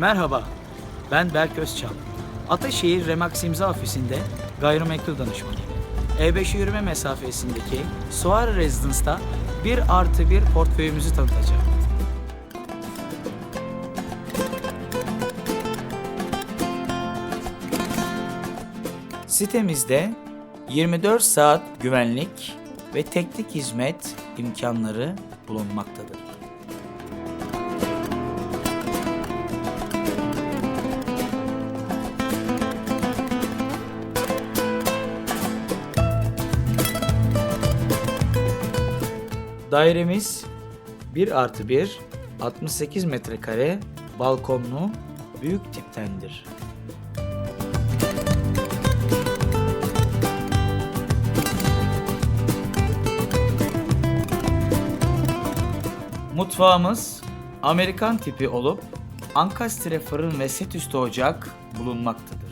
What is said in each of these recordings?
Merhaba, ben Berk Özçal. Ataşehir Remax İmza Ofisi'nde gayrimenkul danışmanıyım. E5 yürüme mesafesindeki Suare Residence'da bir artı bir portföyümüzü tanıtacağım. Sitemizde 24 saat güvenlik ve teknik hizmet imkanları bulunmaktadır. Dairemiz 1 artı 1, 68 metrekare, balkonlu, büyük tiptendir. Mutfağımız Amerikan tipi olup ankastre fırın ve set üstü ocak bulunmaktadır.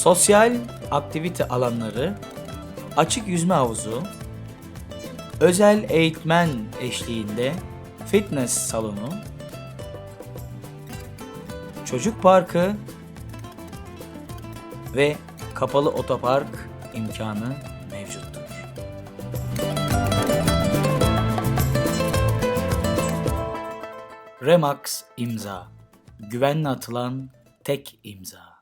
Sosyal aktivite alanları, açık yüzme havuzu, özel eğitmen eşliğinde fitness salonu, çocuk parkı ve kapalı otopark imkanı mevcuttur. Remax imza. Güvenle atılan tek imza.